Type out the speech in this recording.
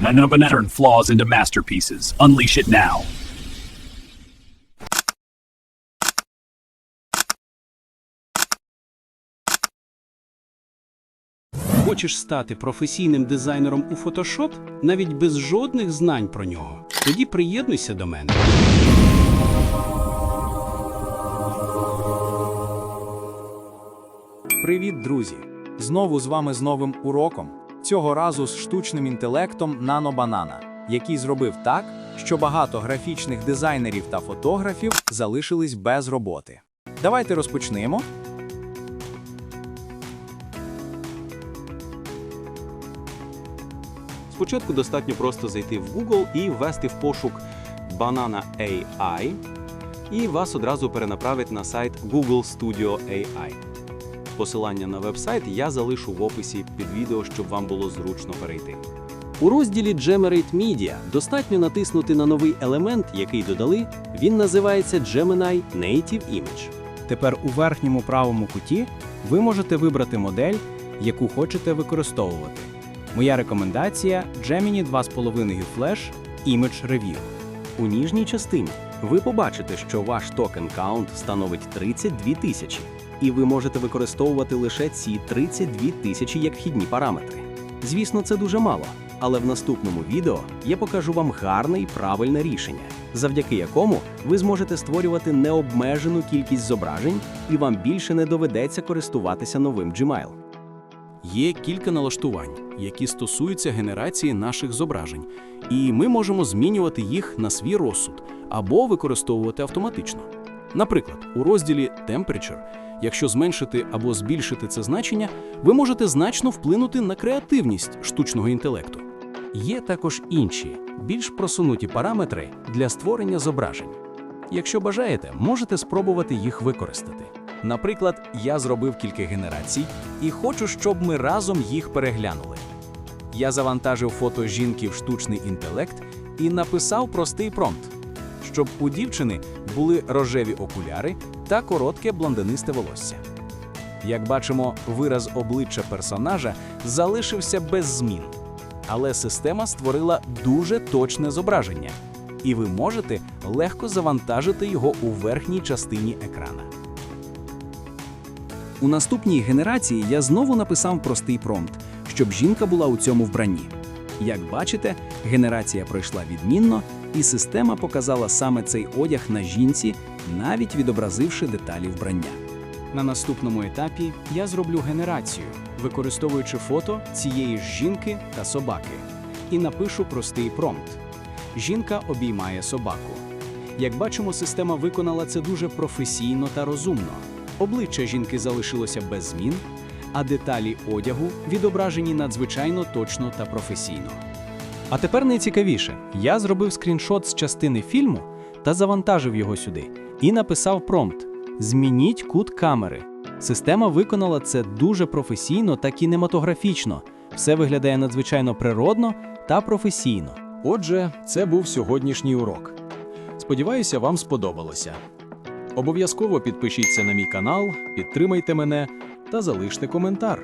Banana turn flaws into masterpieces. Unleash it now. Хочеш стати професійним дизайнером у Photoshop, навіть без жодних знань про нього. Тоді приєднуйся до мене. Привіт, друзі! Знову з вами з новим уроком. Цього разу з штучним інтелектом NanoBanana, який зробив так, що багато графічних дизайнерів та фотографів залишились без роботи. Давайте розпочнемо. Спочатку достатньо просто зайти в Google і ввести в пошук Banana AI, і вас одразу перенаправить на сайт Google Studio AI. Посилання на веб-сайт я залишу в описі під відео, щоб вам було зручно перейти. У розділі Generate Media достатньо натиснути на новий елемент, який додали. Він називається Gemini Native Image. Тепер у верхньому правому куті ви можете вибрати модель, яку хочете використовувати. Моя рекомендація Gemini 2,5 Flash Image Review. У ніжній частині ви побачите, що ваш токен count становить 32 тисячі, і ви можете використовувати лише ці 32 тисячі як вхідні параметри. Звісно, це дуже мало, але в наступному відео я покажу вам гарне і правильне рішення, завдяки якому ви зможете створювати необмежену кількість зображень, і вам більше не доведеться користуватися новим Gmail. Є кілька налаштувань, які стосуються генерації наших зображень, і ми можемо змінювати їх на свій розсуд або використовувати автоматично. Наприклад, у розділі Temperature, якщо зменшити або збільшити це значення, ви можете значно вплинути на креативність штучного інтелекту. Є також інші, більш просунуті параметри для створення зображень. Якщо бажаєте, можете спробувати їх використати. Наприклад, я зробив кілька генерацій і хочу, щоб ми разом їх переглянули. Я завантажив фото жінки в штучний інтелект і написав простий промпт, щоб у дівчини були рожеві окуляри та коротке блондинисте волосся. Як бачимо, вираз обличчя персонажа залишився без змін, але система створила дуже точне зображення, і ви можете легко завантажити його у верхній частині екрана. У наступній генерації я знову написав простий промпт, щоб жінка була у цьому вбранні. Як бачите, генерація пройшла відмінно, і система показала саме цей одяг на жінці, навіть відобразивши деталі вбрання. На наступному етапі я зроблю генерацію, використовуючи фото цієї ж жінки та собаки, і напишу простий промпт. Жінка обіймає собаку. Як бачимо, система виконала це дуже професійно та розумно. Обличчя жінки залишилося без змін, а деталі одягу відображені надзвичайно точно та професійно. А тепер найцікавіше: я зробив скріншот з частини фільму та завантажив його сюди і написав промпт: Змініть кут камери. Система виконала це дуже професійно та кінематографічно. Все виглядає надзвичайно природно та професійно. Отже, це був сьогоднішній урок. Сподіваюся, вам сподобалося. Обов'язково підпишіться на мій канал, підтримайте мене та залиште коментар.